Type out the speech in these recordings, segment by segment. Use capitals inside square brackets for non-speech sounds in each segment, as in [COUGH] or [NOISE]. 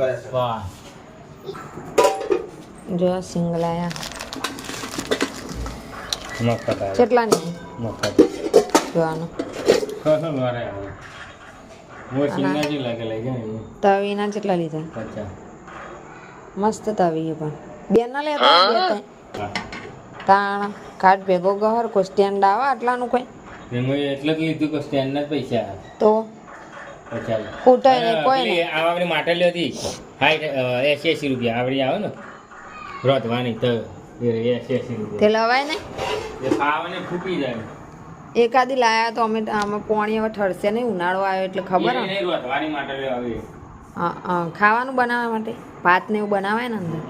કરે છે? વાહ. જો સિંગલાયા કેટલાની? જોવાનું. કસો લોરે આવે લાગે લાગે તવીના કેટલા લીધા. પચાસ. મસ્ત તવી પણ. બે ના લેતા? તાણ કાટ ભેગો ગહર કોઈ સ્ટેન્ડ આવે આટલાનું કોઈ? એમાં એટલે જ લીધું કે સ્ટેન્ડના જ પૈસા તો? પચાસ કોઈ નહીં. આવડી માટલી હતી હાઈટ એસી એસી રૂપિયા. આવડી આવે ને? રોતવાની તો એ એસી એસી તે લવાય ને? ખાવાને ફૂટી જાય. એકાદી લાયા તો અમે આમાં પોણી હવે ઠરશે નહીં ઉનાળો આવ્યો એટલે ખબર? માટલી આવી. હા, ખાવાનું બનાવવા માટે? ભાત ને એવું બનાવાય ને અંદર?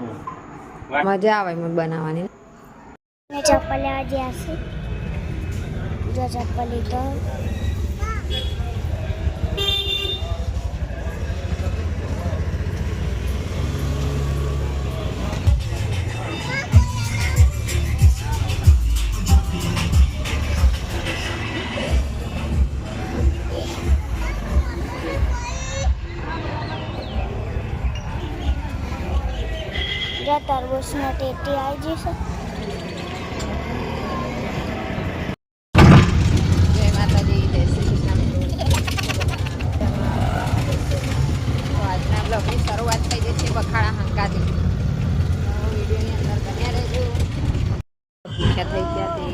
મજા આવે મને બનાવવાની. મેં ચપ્પલ લેવા ગયા છે. જો ચપ્પલ લીધો. તરબૂચના ટેટી આવી જશે શરૂઆત થઈ જશે બખાડા હંકાથી. વિડીયોની અંદર બન્યા રહેજો. ભૂખ્યા થઈ ગયા તે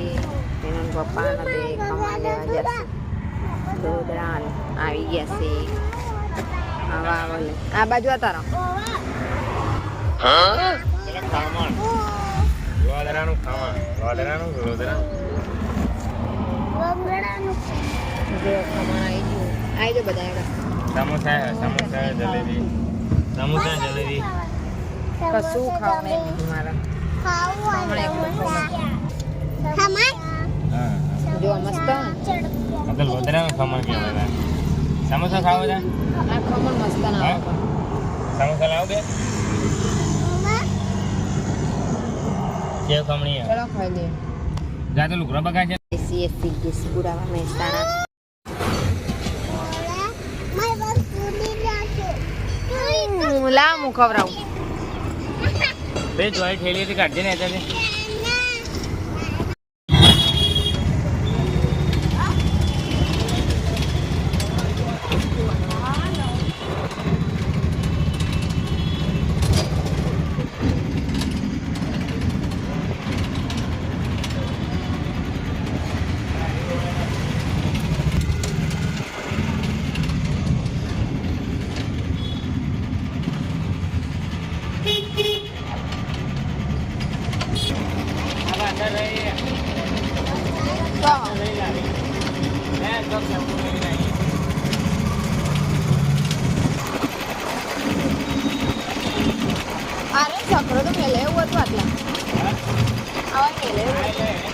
તેના પપ્પા તે ખમા લેવા જશે દોદરા આવી ગયા છે. આવા આ બાજુ હતા તારો ખાવાનું. રોદરાનું ખામણ રોદરાનું રોદરા રમકડાનું ખામણ આવી ગયું. આવી જાઓ બધા સમોસા સમોસા જલેબી. સમોસા જલેબી. કશું ખાવ નહીં. મારા. જો મસ્ત. મતલબ રોદરાનું ખમણ કહેવાય સમોસા ખાવ બધા ખમણ મસ્ત ના સમોસા લાવ બે. સેવ ખમણી ચલો ખાઈ લઈએ. જાતે લુકડા બગા છે. એસી એસી ગેસ પુરાવા મહેસાણા લાવ હું ખવડાવું. બે જોઈ ઠેલી હતી કાઢજે ને અત્યારે 好你来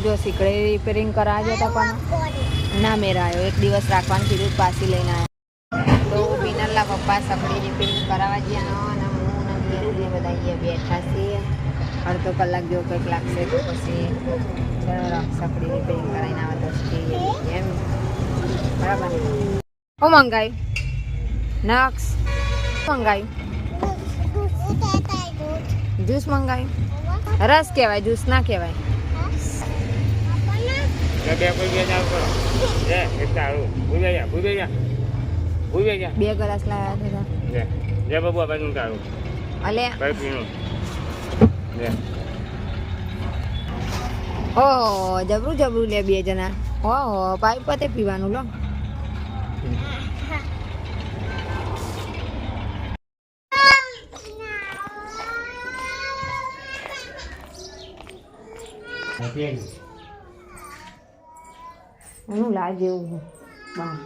આ જો સીકડે રિપેરિંગ કરાવજો હતા પણ ના મેરાયો એક દિવસ રાખવાનું કીધું પાછી લઈને આવ્યા તો વિનલના પપ્પા સકડી રિપેરિંગ કરાવવા ગયા અને હું ને નીરુ ને બધા અહીંયા બેઠા છીએ અડધો કલાક જેવો કંઈક લાગશે તો પછી સકડી રિપેરિંગ કરાવીને આવે તો એમ બરાબર હું મંગાવ્યું નક્સ મંગાવ્યું જ્યુસ મંગાવ્યું રસ કહેવાય જ્યુસ ના કહેવાય બે બે કોઈ બે જાવ કરો લે એક તાળું ભૂઈ જા ભૂઈ જા ભૂઈ જા બે ગ્લાસ લાવ્યા હતા લે લે બાબુ આ બાજુ તાળું અલે કઈ પીણું લે ઓહો જબરું જબરું લે બે જણા ઓહો પાઇપ પતે પીવાનું લો નથી આવી એનું લાજ એવું બા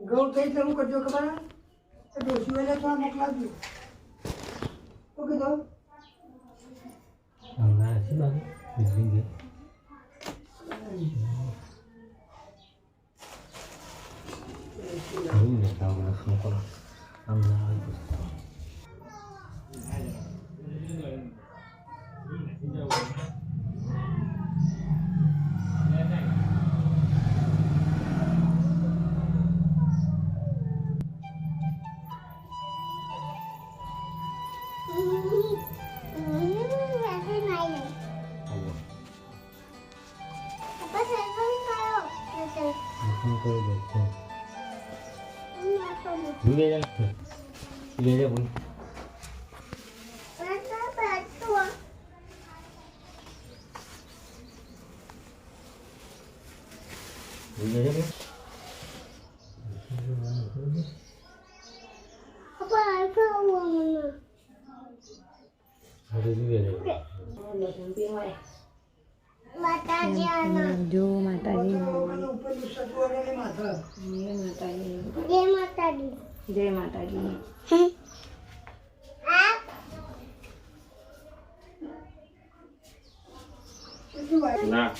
ગૌ થઈ તો હું કરજો ખબર તો ડોસી વાળા થોડા મોકલાવજો બિલ્ડિંગ ને તો કરો હમણાં આવી જશે. આવો. હું કરી દઉં છું. જુએ છે ને? જુએ છે બોલ. જુએ છે બોલ. હવે જુએ છે. જો માતાજી જય માતાજી ના.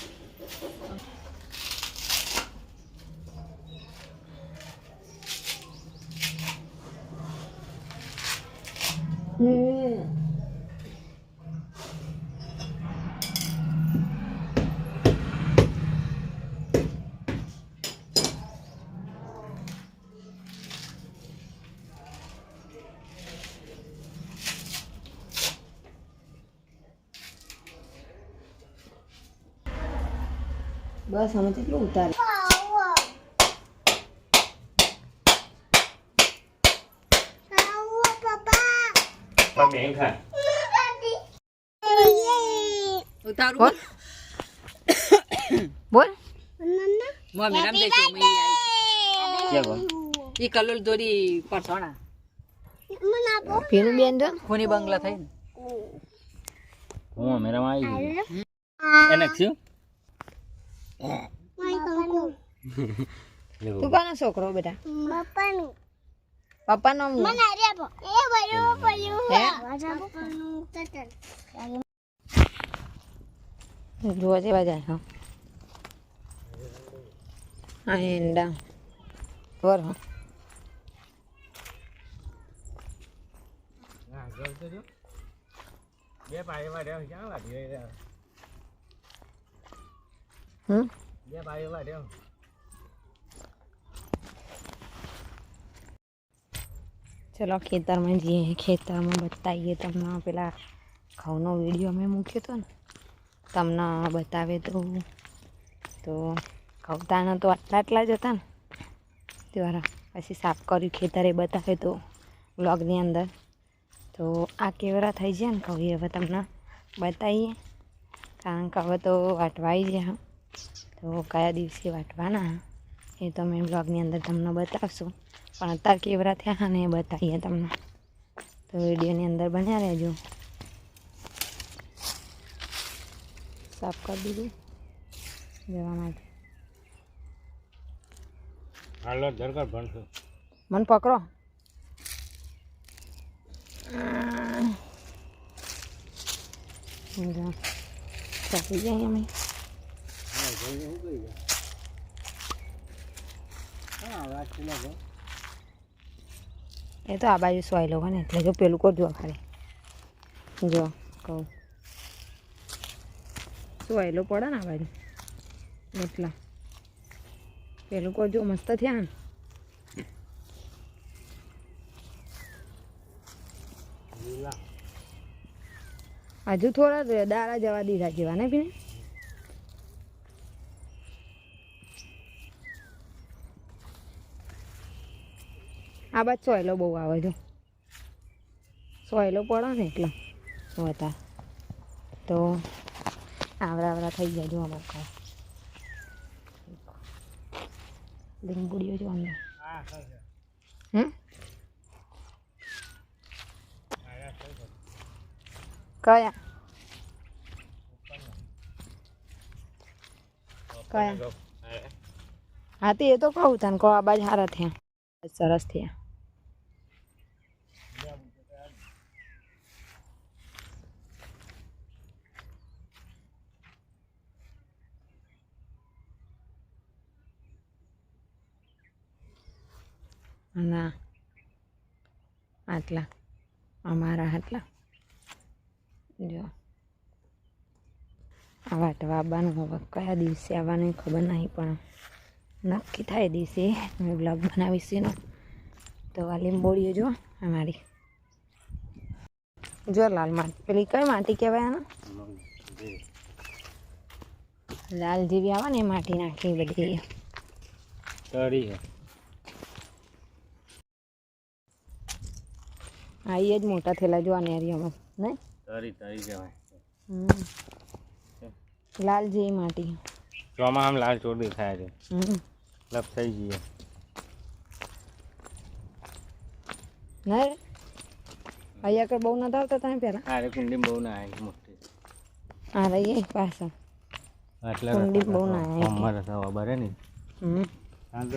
બસ અમે કેટલું ઉતારે બોલ. બોલ. મમ્મી રમ દેજો મમ્મી આવી. ઈ કલોલ દોરી પરસોણા. બેન બંગલા થઈ ને હું મેરામાં આવી ગયું. એને શું? તું કોનો છોકરો બેટા? પપ્પાનું પપ્પાનો મને અરે આપો એ બરું પડ્યું હે? પપ્પાનું તતન જોવા જેવા જાય હા. હા એંડા બરો હા બે પાણીમાં રહ્યો ક્યાં વાડી રહ્યો હમ? બે પાણીમાં રહ્યો. ચલો ખેતરમાં જઈએ. ખેતરમાં બતાવીએ તમને પેલા ઘઉંનો વીડિયો અમે મૂક્યો હતો ને. તમને બતાવે તો તો ઘઉંતાના તો આટલા આટલા જ હતા ને. દ્વારા પછી સાફ કર્યું ખેતરે બતાવે તો બ્લોગની અંદર. તો આ કેવરા થઈ જાય ને કહું હવે તમને બતાવીએ. કારણ કે હવે તો વાટવાઈ જાય ગયા તો કયા દિવસે વાટવાના? એ તો મેં બ્લોગની અંદર તમને બતાવશું. પણ અત્યારે કેવરા થયા ને એ બતાવીએ તમને. તો વિડીયોની અંદર બન્યા રહેજો. સાફ કરી દીધું. જવા માટે. હાલો ધરકર ભણશું. મને પકડો. એ તો આ બાજુ સોયલો હોય ને? એટલે જો પેલું કરજો ખાલી. જો, કહું. સોયલો પડે ને આ બાજુ? એટલા. પેલું કરજો, મસ્ત થયા ને. હજુ થોડા દારા જવા દીધા જેવા ને પીને આ બાદ સોયલો બહુ આવે જો સોયલો પડે ને એટલે વધારે તો આવરા આવરા થઈ જાય જો અમારે કાંઈ લીંબુડીઓ જો અંદર હમ? કયા? કયા? હા તે એ તો કહું તને કહો આ બાજ હારા થયા. સરસ થયા. ના. આટલા. અમારા આટલા. જો. આ તો આવવાનું હવે કયા દિવસે આવવાનું ખબર નહીં, પણ નક્કી થાય દિવસે. હું બ્લોગ બનાવીશ એનો. તો આ લીંબોળીઓ જો અમારી જો લાલ માટી. પેલી કઈ માટી કહેવાય આને? લાલ જેવી આવે ને માટી નાખી બધી. તરી એ જ મોટા થેલા જો આ નેરિયામાં નહીં? તરી તરી જવાય. લાલ જેવી માટી. ચોમાં આમ લાલ ચોર દેખાય છે. લપ થઈ જઈએ નહીં? અહીંયા આગળ બહુ નતા આવતા તમે પહેલાં? અરે કુંડી બહુ ના આવી મોટી. આ રહીએ પાછળ. એટલે કુંડી બહુ ના આવી. અમારે થવા બરે ને હમ. આ તો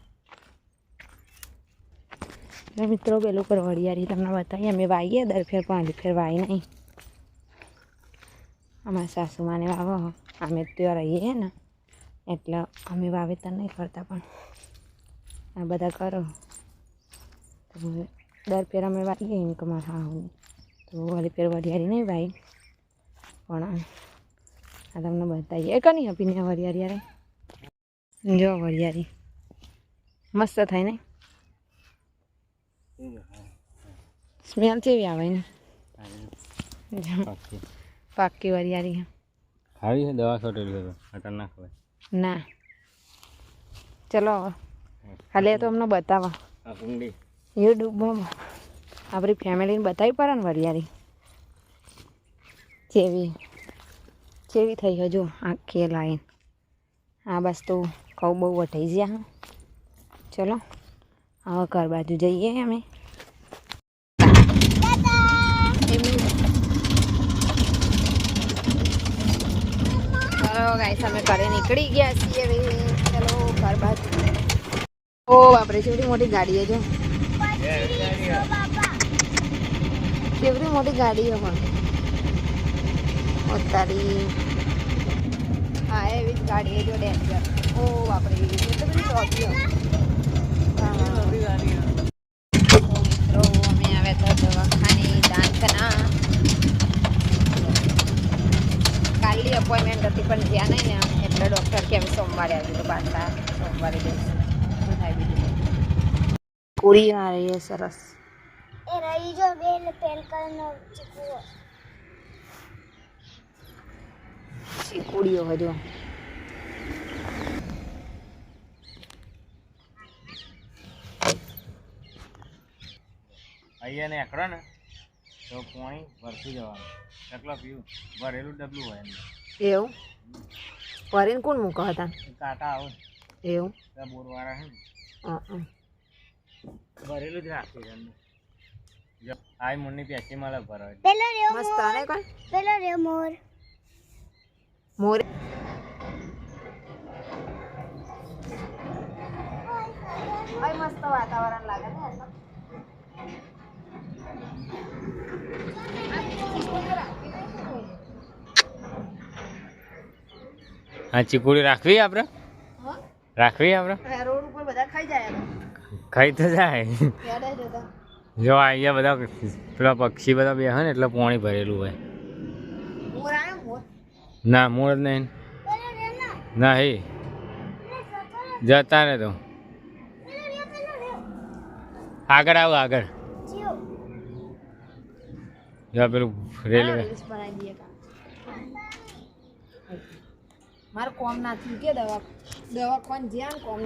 મિત્રો, પેલું પર વળિયારી તમને બતાવીએ. અમે વાઈએ, દર ફેર પણ હજી ફેર વાય નહીં. અમારા સાસુમાને વાવો. અમે ત્યાં રહીએ ને, એટલે અમે વાવેતર નહીં કરતા પણ. આ બધા કરો. તો દર ફેર અમે વાઈએ એમ કે મારા તો વાલી ફેર વરિયારી નહીં વાઈ પણ આ તમને બતાવીએ. એ કની આપીને વરિયારી યારે જો વરિયારી મસ્ત થાય ને? સ્મેલ કેવી આવે ને પાકી. વરિયાળી ખાવી છે દવા છોટેલી હતો અટન ના ખવાય ના. ચલો એ તો અમને બતાવો. યુટ્યુબમાં આપણી ફેમિલીને બતાવી પડે ને વરિયાળી જેવી જેવી થઈ હજુ આખી લાઈન. આ બસ તો કહું બહુ વટાઈ ગયા હા. ચલો. હવે ઘર બાજુ જઈએ અમે ચલો ગાઈસ અમે ઘરે નીકળી ગયા છીએ હવે ચલો ઘર બાજુ ઓ બાપરે કેવડી મોટી ગાડી છે જો કેવડી મોટી ગાડી છે પણ તારી હા એવી જ ગાડી છે જો ડેન્જર ઓ બાપરે એટલી બધી ચોકી મિત્રો અમે આવ્યા હતા દવાખાને દાંતના કાલની અપોઇન્ટમેન્ટ હતી પણ જ્યાં નહીં ને એટલે ડૉક્ટર કે અમે સોમવારે આવી તો પાછા સોમવારે શું થાય બીજું? પૂરી આ રહી છે સરસ. એ રહી જો બેન પેલકનો કલરનો ચીકુ ચીકુડીઓ હજુ. અહીંયા ને એકડો ને તો પાણી ભરતું જવાનું. એકલો પીવું. ભરેલું ડબલું હોય એમ એવું? પરીને કોણ મૂકો હતા? એ આવે. એવું? બોરવાળા હે ને. ભરેલું જ રાખી છે અંદર જો આ મૂળની પેસી મળે ભરવા પેલો રહ્યો મસ્ત આને કોણ? પેલો રહ્યો મોર. મોરે. મસ્ત વાતાવરણ લાગે ને હા ચીકુડી રાખવી આપણે? રાખવી આપણે? રોડ ઉપર બધા ખાઈ જાય ખાઈ તો જાય. જ અહીંયા બધા પેલા પક્ષી બધા બે ને એટલે પાણી ભરેલું હોય. ના મૂળ જ નહીં. ના હે. જતા ને તો આગળ આવો આગળ. જો પેલું રેલવે. રીલ્સ બનાવી દઈએ કાં. મારું કોમ ના થયું કે દવા દવા જ્યાં કોમ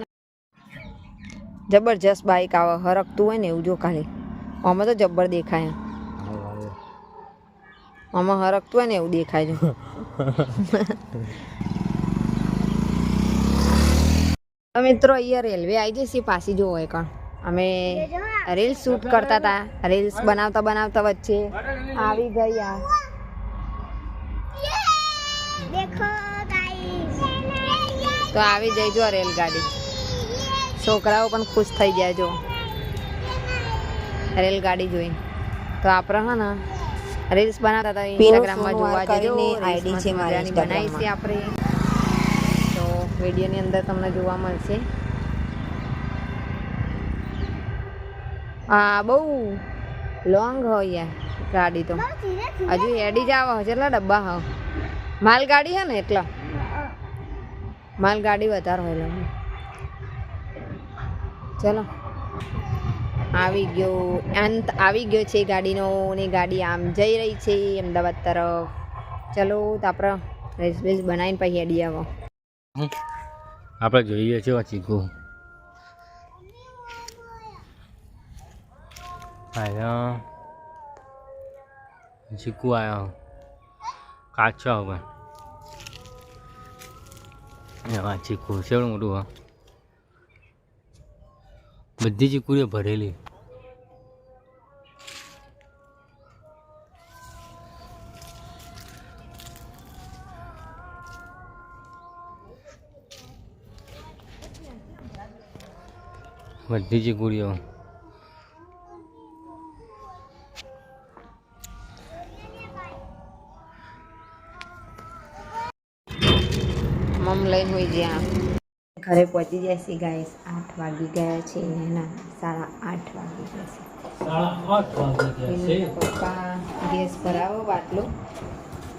જબરજસ્ત બાઈક આવે હરકતું હોય ને એવું જો ખાલી. આમાં તો જબર દેખાય. આમાં હરકતું હોય ને એવું દેખાય જો. [LAUGHS] મિત્રો અહીંયા રેલવે આવી જશે પાછી જોવો એ કણ અમે રીલ્સ શૂટ કરતા હતા રીલ્સ બનાવતા બનાવતા વચ્ચે આવી ગઈ આ તો આવી જઈજો રેલગાડી. છોકરાઓ પણ ખુશ થઈ જાય જો. રેલગાડી જોઈ તો આપણે હા ને રીલ્સ બનાવતા હતા ઇન્સ્ટાગ્રામમાં જોવા જજો આઈડી છે મારી બનાવી છે આપણે તો વિડીયોની અંદર તમને જોવા મળશે. હા બહુ લોંગ હોય યાર ગાડી તો. હજુ એડી જ આવે કેટલા ડબ્બા હા માલગાડી હે ને એટલા. માલગાડી વધારે હોય ચલો. આવી ગયો અંત આવી ગયો છે ગાડીનો ને ગાડી આમ જઈ રહી છે અમદાવાદ તરફ. ચલો તો આપણે રેસ બેસ બનાવીને પછી એડી આવો. આપણે જોઈએ છીએ ચીકુ આયા. ચીકુ આવ્યો કાચો હવે હા ચીકુ છે મોટું, હા. બધી ચીકુડીઓ ભરેલી. બધી ચીકુડીઓ પહોંચી જાય છે ગાઈસ આઠ વાગી ગયા છે ને ના સાડા આઠ વાગી ગયા છે. પપ્પા ગેસ ભરાવો બાટલો.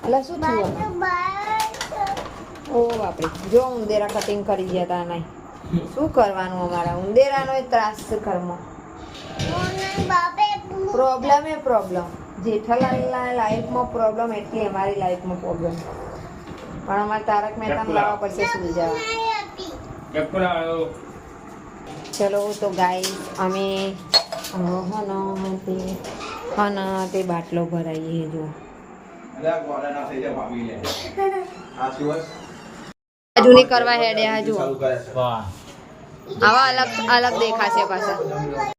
એટલે શું થયું ઓ બાપરે જો ઉંદેરા કટિંગ કરી ગયા તા નહીં શું કરવાનું અમારા? ઉંદેરાનો એ ત્રાસ બાપે પ્રોબ્લેમ એ પ્રોબ્લેમ જેઠાલાલના લાઈફમાં પ્રોબ્લેમ એટલી અમારી લાઈફમાં પ્રોબ્લેમ પણ અમારે તારક મહેતાને લાવવા પડશે સુલઝાવા. ચલો તો ગાઈસ અમે હન તે બાટલો ભરાઈએ જો હજુ નહીં કરવા હેડ્યા હજુ વાહ આવા અલગ અલગ દેખાશે પાછા